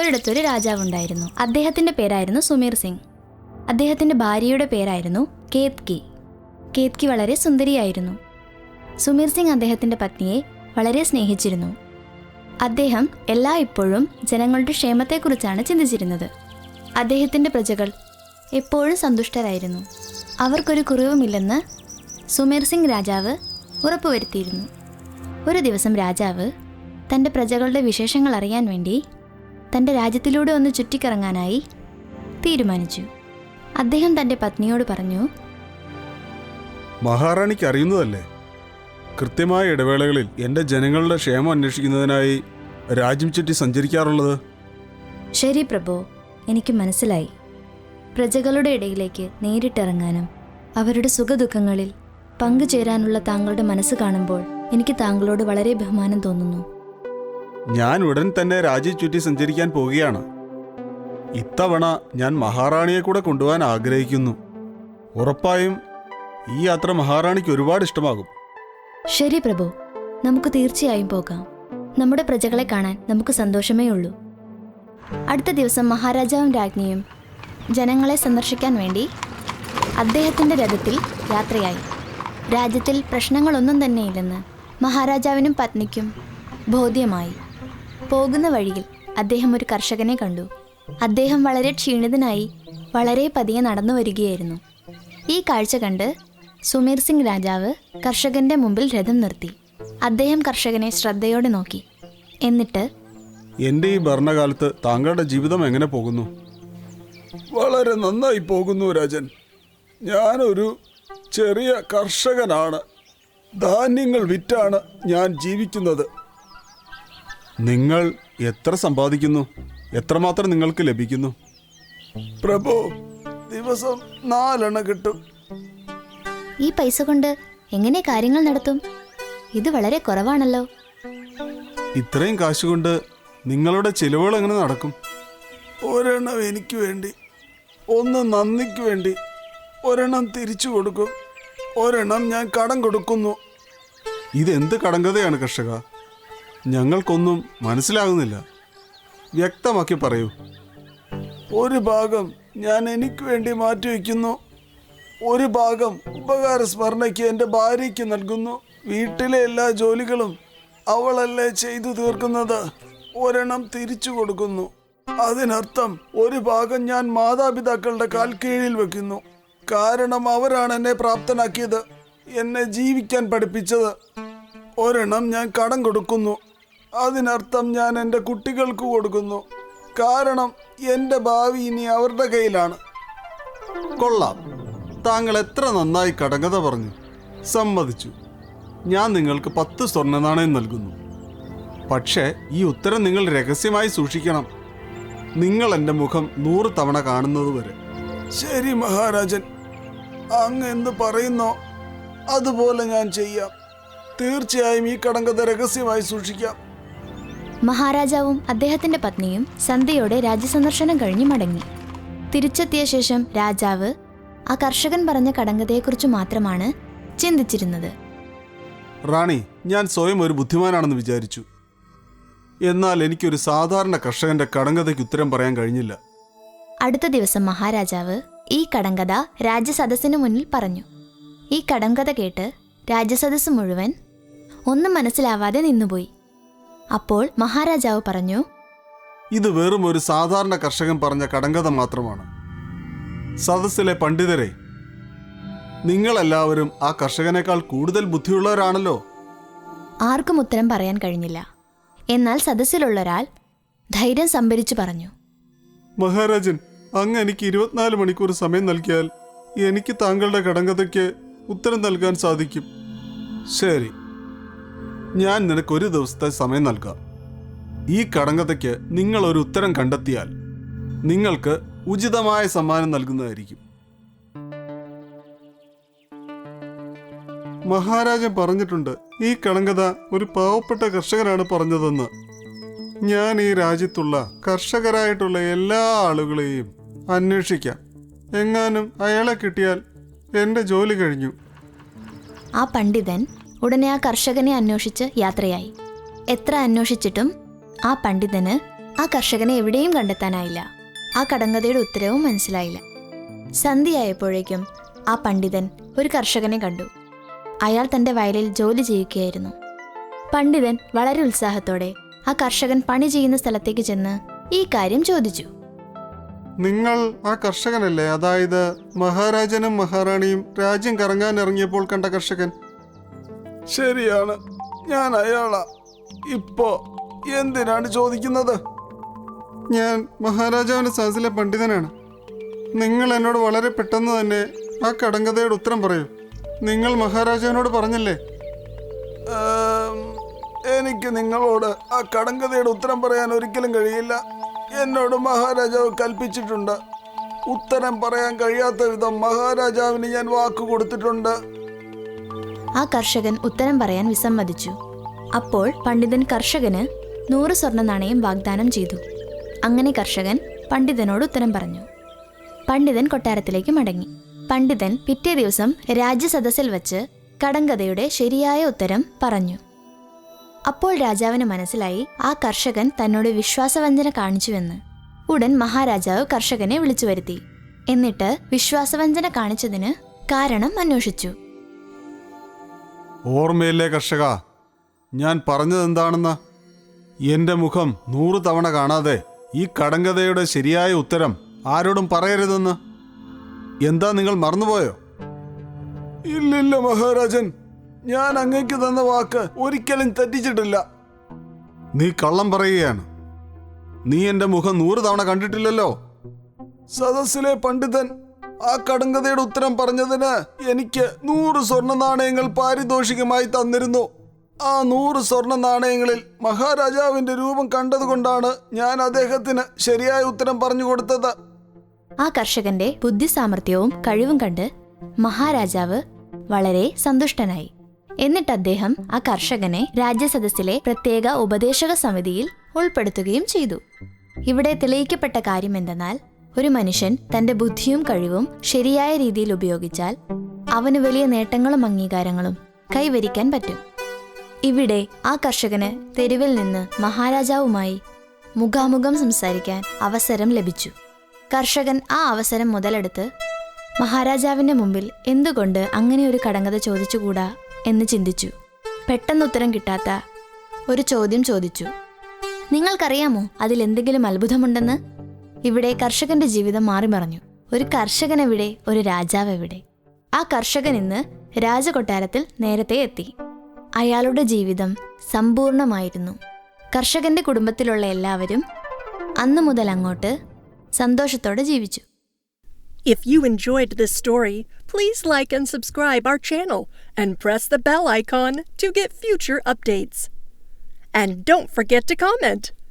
ഒരിടത്തൊരു രാജാവുണ്ടായിരുന്നു. അദ്ദേഹത്തിന്റെ പേരായിരുന്നു സുമീർ സിംഗ്. അദ്ദേഹത്തിന്റെ ഭാര്യയുടെ പേരായിരുന്നു കേത്കി കേത്കി വളരെ സുന്ദരിയായിരുന്നു. സുമീർ സിംഗ് അദ്ദേഹത്തിന്റെ പത്നിയെ വളരെ സ്നേഹിച്ചിരുന്നു. അദ്ദേഹം എല്ലാ ഇപ്പോഴും ജനങ്ങളുടെ ക്ഷേമത്തെക്കുറിച്ചാണ് ചിന്തിച്ചിരുന്നത്. അദ്ദേഹത്തിന്റെ പ്രജകൾ എപ്പോഴും സന്തുഷ്ടരായിരുന്നു. അവർക്കൊരു കുറവുമില്ലെന്ന് സുമീർ സിംഗ് രാജാവ് ഉറപ്പുവരുത്തിയിരുന്നു. ഒരു ദിവസം രാജാവ് തന്റെ പ്രജകളുടെ വിശേഷങ്ങൾ അറിയാൻ വേണ്ടി തന്റെ രാജ്യത്തിലൂടെ ഒന്ന് ചുറ്റിക്കറങ്ങാനായി തീരുമാനിച്ചു. അദ്ദേഹം തന്റെ പത്നിയോട് പറഞ്ഞു മഹാറാണിക്ക് അറിയുന്നതല്ലേ? കൃത്യമായ ഇടവേളകളിൽ എന്റെ ജനങ്ങളുടെ ക്ഷേമം അന്വേഷിക്കുന്നതിനായി രാജ്യം ചുറ്റി സഞ്ചരിക്കാറുള്ളത്? ശരി പ്രഭു എനിക്ക് മനസ്സിലായി. പ്രജകളുടെ ഇടയിലേക്ക് നേരിട്ടിറങ്ങാനും അവരുടെ സുഖദുഃഖങ്ങളിൽ പങ്കുചേരാനുള്ള താങ്കളുടെ മനസ്സ് കാണുമ്പോൾ എനിക്ക് താങ്കളോട് വളരെ ബഹുമാനം തോന്നുന്നു. ഞാൻ ഉടൻ തന്നെ രാജ്യ ചുറ്റി സഞ്ചരിക്കാൻ പോവുകയാണ്. ഇത്തവണ ഞാൻ മഹാറാണിയെ കൂടെ കൊണ്ടുപോകാൻ ആഗ്രഹിക്കുന്നു. ഉറപ്പായും ഈ യാത്ര മഹാറാണിക്ക് ഒരുപാട് ഇഷ്ടമാകും. ശരി പ്രഭു നമുക്ക് തീർച്ചയായും പോകാം. നമ്മുടെ പ്രജകളെ കാണാൻ നമുക്ക് സന്തോഷമേ ഉള്ളൂ. അടുത്ത ദിവസം മഹാരാജാവും രാജ്ഞിയും ജനങ്ങളെ സന്ദർശിക്കാൻ വേണ്ടി അദ്ദേഹത്തിന്റെ രഥത്തിൽ യാത്രയായി. രാജ്യത്തിൽ പ്രശ്നങ്ങളൊന്നും തന്നെയില്ലെന്ന് മഹാരാജാവിനും പത്നിക്കും ബോധ്യമായി. പോകുന്ന വഴിയിൽ അദ്ദേഹം ഒരു കർഷകനെ കണ്ടു. അദ്ദേഹം വളരെ ക്ഷീണിതനായി വളരെ പതിയെ നടന്നു വരികയായിരുന്നു. ഈ കാഴ്ച കണ്ട് സുമീർ സിംഗ് രാജാവ് കർഷകന്റെ മുമ്പിൽ രഥം നിർത്തി. അദ്ദേഹം കർഷകനെ ശ്രദ്ധയോടെ നോക്കി. എന്നിട്ട് എന്റെ ഈ ഭരണകാലത്ത് താങ്കളുടെ ജീവിതം എങ്ങനെ പോകുന്നു? വളരെ നന്നായി പോകുന്നു രാജൻ. ഞാനൊരു ചെറിയ കർഷകനാണ്. ധാന്യങ്ങൾ വിറ്റാണ് ഞാൻ ജീവിക്കുന്നത്. നിങ്ങൾ എത്ര സമ്പാദിക്കുന്നു? എത്രമാത്രം നിങ്ങൾക്ക് ലഭിക്കുന്നു? പ്രഭു ദിവസം നാലെണ്ണ കിട്ടും. ഈ പൈസ കൊണ്ട് എങ്ങനെ കാര്യങ്ങൾ നടത്തും? ഇത് വളരെ കുറവാണല്ലോ. ഇത്രയും കാശ് കൊണ്ട് നിങ്ങളുടെ ചിലവുകൾ എങ്ങനെ നടക്കും? ഒരെണ്ണം എനിക്ക് വേണ്ടി ഒന്ന് നന്ദിക്ക് വേണ്ടി ഒരെണ്ണം തിരിച്ചു കൊടുക്കും. ഒരെണ്ണം ഞാൻ കടം കൊടുക്കുന്നു. ഇതെന്ത് കടങ്കഥയാണ് കർഷക? ഞങ്ങൾക്കൊന്നും മനസ്സിലാകുന്നില്ല. വ്യക്തമാക്കി പറയൂ. ഒരു ഭാഗം ഞാൻ എനിക്ക് വേണ്ടി മാറ്റിവെക്കുന്നു. ഒരു ഭാഗം ഉപകാര സ്മരണയ്ക്ക് എന്റെ ഭാര്യയ്ക്ക് നൽകുന്നു. വീട്ടിലെ എല്ലാ ജോലികളും അവളല്ലേ ചെയ്തു തീർക്കുന്നത്. ഒരെണ്ണം തിരിച്ചു കൊടുക്കുന്നു. അതിനർത്ഥം ഒരു ഭാഗം ഞാൻ മാതാപിതാക്കളുടെ കാൽ കീഴിൽ വെക്കുന്നു. കാരണം അവരാണ് എന്നെ പ്രാപ്തനാക്കിയത്. എന്നെ ജീവിക്കാൻ പഠിപ്പിച്ചത്. ഒരെണ്ണം ഞാൻ കടം കൊടുക്കുന്നു. അതിനർത്ഥം ഞാൻ എന്റെ കുട്ടികൾക്ക് കൊടുക്കുന്നു. കാരണം എന്റെ ഭാവി ഇനി അവരുടെ കയ്യിലാണ്. കൊള്ളാം. താങ്കൾ എത്ര നന്നായി കടങ്കഥ പറഞ്ഞു. സമ്മതിച്ചു. ഞാൻ നിങ്ങൾക്ക് പത്ത് സ്വർണ നാണയം നൽകുന്നു. പക്ഷേ ഈ ഉത്തരം നിങ്ങൾ രഹസ്യമായി സൂക്ഷിക്കണം. നിങ്ങൾ എന്റെ മുഖം നൂറ് തവണ കാണുന്നത് വരെ. ശരി മഹാരാജൻ. അങ്ങ് എന്ത് പറയുന്നോ അതുപോലെ ഞാൻ ചെയ്യാം. തീർച്ചയായും ഈ കടങ്കഥ രഹസ്യമായി സൂക്ഷിക്കാം. മഹാരാജാവും അദ്ദേഹത്തിന്റെ പത്നിയും സന്ധ്യയോടെ രാജ്യസന്ദർശനം കഴിഞ്ഞ് മടങ്ങി. തിരിച്ചെത്തിയ ശേഷം രാജാവ് ആ കർഷകൻ പറഞ്ഞ കടങ്കഥയെക്കുറിച്ച് മാത്രമാണ് ചിന്തിച്ചിരുന്നത്. റാണി ഞാൻ സ്വയം ഒരു ബുദ്ധിമാനാണെന്ന് വിചാരിച്ചു. എന്നാൽ എനിക്കൊരു സാധാരണ കർഷകന്റെ കടങ്കഥയ്ക്ക് ഉത്തരം പറയാൻ കഴിഞ്ഞില്ല. അടുത്ത ദിവസം മഹാരാജാവ് ഈ കടങ്കഥ രാജ്യസദസ്സിന് മുന്നിൽ പറഞ്ഞു. ഈ കടങ്കഥ കേട്ട് രാജ്യസദസ്സ് മുഴുവൻ ഒന്നും മനസ്സിലാവാതെ നിന്നുപോയി. അപ്പോൾ മഹാരാജാവ് പറഞ്ഞു ഇത് വെറും ഒരു സാധാരണ കർഷകൻ പറഞ്ഞ കടങ്കഥ മാത്രമാണ്. സദസ്സിലെ പണ്ഡിതരെ നിങ്ങളെല്ലാവരും ആ കർഷകനേക്കാൾ കൂടുതൽ ബുദ്ധിയുള്ളവരാണല്ലോ. ആർക്കും ഉത്തരം പറയാൻ കഴിഞ്ഞില്ല. എന്നാൽ സദസ്സിലുള്ളൊരാൾ ധൈര്യം സംഭരിച്ചു പറഞ്ഞു മഹാരാജൻ അങ്ങ് എനിക്ക് ഇരുപത്തിനാല് മണിക്കൂർ സമയം നൽകിയാൽ എനിക്ക് താങ്കളുടെ കടങ്കഥയ്ക്ക് ഉത്തരം നൽകാൻ സാധിക്കും. ശരി. ഞാൻ നിനക്ക് ഒരു ദിവസത്തെ സമയം നൽകാം. ഈ കടങ്കഥയ്ക്ക് നിങ്ങൾ ഒരു ഉത്തരം കണ്ടെത്തിയാൽ നിങ്ങൾക്ക് ഉചിതമായ സമ്മാനം നൽകുന്നതായിരിക്കും. മഹാരാജൻ പറഞ്ഞിട്ടുണ്ട് ഈ കടങ്കഥ ഒരു പാവപ്പെട്ട കർഷകനാണ് പറഞ്ഞതെന്ന്. ഞാൻ ഈ രാജ്യത്തുള്ള കർഷകരായിട്ടുള്ള എല്ലാ ആളുകളെയും അന്വേഷിക്കാം. എങ്ങാനും അയാളെ കിട്ടിയാൽ എന്റെ ജോലി കഴിഞ്ഞു. ആ പണ്ഡിതൻ ഉടനെ ആ കർഷകനെ അന്വേഷിച്ച് യാത്രയായി. എത്ര അന്വേഷിച്ചിട്ടും ആ പണ്ഡിതന് ആ കർഷകനെ എവിടെയും കണ്ടെത്താനായില്ല. ആ കടങ്കഥയുടെ ഉത്തരവും മനസ്സിലായില്ല. സന്ധ്യയായപ്പോഴേക്കും ആ പണ്ഡിതൻ ഒരു കർഷകനെ കണ്ടു. അയാൾ തന്റെ വയലിൽ ജോലി ചെയ്യുകയായിരുന്നു. പണ്ഡിതൻ വളരെ ഉത്സാഹത്തോടെ ആ കർഷകൻ പണി ചെയ്യുന്ന സ്ഥലത്തേക്ക് ചെന്ന് ഈ കാര്യം ചോദിച്ചു. നിങ്ങൾ ആ കർഷകനല്ലേ? അതായത് മഹാരാജനും മഹാറാണിയും രാജ്യം കറങ്ങാൻ ഇറങ്ങിയപ്പോൾ കണ്ട കർഷകൻ. ശരിയാണ്. ഞാൻ അയാളാ. ഇപ്പോ എന്തിനാണ് ചോദിക്കുന്നത്? ഞാൻ മഹാരാജാവിന്റെ സദസ്സിലെ പണ്ഡിതനാണ്. നിങ്ങൾ എന്നോട് വളരെ പെട്ടെന്ന് തന്നെ ആ കടങ്കഥയുടെ ഉത്തരം പറയൂ. നിങ്ങൾ മഹാരാജാവിനോട് പറഞ്ഞല്ലേ? എനിക്ക് നിങ്ങളോട് ആ കടങ്കഥയുടെ ഉത്തരം പറയാൻ ഒരിക്കലും കഴിയില്ല. എന്നോട് മഹാരാജാവ് കൽപ്പിച്ചിട്ടുണ്ട്. ഉത്തരം പറയാൻ കഴിയാത്ത വിധം മഹാരാജാവിന് ഞാൻ വാക്ക് കൊടുത്തിട്ടുണ്ട്. ആ കർഷകൻ ഉത്തരം പറയാൻ വിസമ്മതിച്ചു. അപ്പോൾ പണ്ഡിതൻ കർഷകന് നൂറ് സ്വർണ നാണയം വാഗ്ദാനം ചെയ്തു. അങ്ങനെ കർഷകൻ പണ്ഡിതനോട് ഉത്തരം പറഞ്ഞു. പണ്ഡിതൻ കൊട്ടാരത്തിലേക്ക് മടങ്ങി. പണ്ഡിതൻ പിറ്റേ ദിവസം രാജ്യസദസ്സിൽ വച്ച് കടങ്കഥയുടെ ശരിയായ ഉത്തരം പറഞ്ഞു. അപ്പോൾ രാജാവിന് മനസ്സിലായി ആ കർഷകൻ തന്നോട് വിശ്വാസവഞ്ചന കാണിച്ചുവെന്ന്. ഉടൻ മഹാരാജാവ് കർഷകനെ വിളിച്ചു വരുത്തി എന്നിട്ട് വിശ്വാസവഞ്ചന കാണിച്ചതിന് കാരണം അന്വേഷിച്ചു. ഓർമ്മയില്ലേ കർഷക? ഞാൻ പറഞ്ഞത് എന്റെ മുഖം നൂറ് തവണ കാണാതെ ഈ കടങ്കഥയുടെ ശരിയായ ഉത്തരം ആരോടും പറയരുതെന്ന്. എന്താ നിങ്ങൾ മറന്നുപോയോ? ഇല്ലില്ല മഹാരാജൻ ഞാൻ അങ്ങേക്ക് തന്ന വാക്ക് ഒരിക്കലും തെറ്റിച്ചിട്ടില്ല. നീ കള്ളം പറയുകയാണ്. നീ എന്റെ മുഖം നൂറ് തവണ കണ്ടിട്ടില്ലല്ലോ? സദസ്സിലെ പണ്ഡിതൻ ആ കടങ്കഥയുടെ ഉത്തരം പറഞ്ഞതിന് എനിക്ക് നൂറ് സ്വർണ നാണയങ്ങൾ പാരിതോഷികമായി തന്നിരുന്നു. ആ നൂറ് സ്വർണ നാണയങ്ങളിൽ മഹാരാജാവിന്റെ രൂപം കണ്ടതുകൊണ്ടാണ് ഞാൻ അദ്ദേഹത്തിന് ശരിയായ ഉത്തരം പറഞ്ഞു കൊടുത്തത്. ആ കർഷകന്റെ ബുദ്ധിസാമർഥ്യവും കഴിവും കണ്ട് മഹാരാജാവ് വളരെ സന്തുഷ്ടനായി. എന്നിട്ട് അദ്ദേഹം ആ കർഷകനെ രാജ്യസദസ്സിലെ പ്രത്യേക ഉപദേശക സമിതിയിൽ ഉൾപ്പെടുത്തുകയും ചെയ്തു. ഇവിടെ തെളിയിക്കപ്പെട്ട കാര്യം എന്തെന്നാൽ ഒരു മനുഷ്യൻ തന്റെ ബുദ്ധിയും കഴിവും ശരിയായ രീതിയിൽ ഉപയോഗിച്ചാൽ അവന് വലിയ നേട്ടങ്ങളും അംഗീകാരങ്ങളും കൈവരിക്കാൻ പറ്റും. ഇവിടെ ആ കർഷകന് തെരുവിൽ നിന്ന് മഹാരാജാവുമായി മുഖാമുഖം സംസാരിക്കാൻ അവസരം ലഭിച്ചു. കർഷകൻ ആ അവസരം മുതലെടുത്ത് മഹാരാജാവിന്റെ മുമ്പിൽ എന്തുകൊണ്ട് അങ്ങനെ ഒരു കടങ്കഥ ചോദിച്ചുകൂടാ? എന്ന് ചിന്തിച്ചു. പെട്ടെന്ന് ഉത്തരം കിട്ടാത്ത ഒരു ചോദ്യം ചോദിച്ചു. നിങ്ങൾക്കറിയാമോ അതിൽ എന്തെങ്കിലും അത്ഭുതമുണ്ടെന്ന്? ഇവിടെ കർഷകന്റെ ജീവിതം മാറിമറഞ്ഞു ഒരു കർഷകൻ എവിടെ ഒരു രാജാവ് എവിടെ? ആ കർഷകൻ ഇന്ന് രാജകൊട്ടാരത്തിൽ നേരത്തെ എത്തി. അയാളുടെ ജീവിതം സമ്പൂർണമായിരുന്നു. കർഷകന്റെ കുടുംബത്തിലുള്ള എല്ലാവരും അന്നു മുതൽ അങ്ങോട്ട് സന്തോഷത്തോടെ ജീവിച്ചു. If you enjoyed this story, please like and subscribe our channel and press the bell icon to get future updates. And don't forget to comment.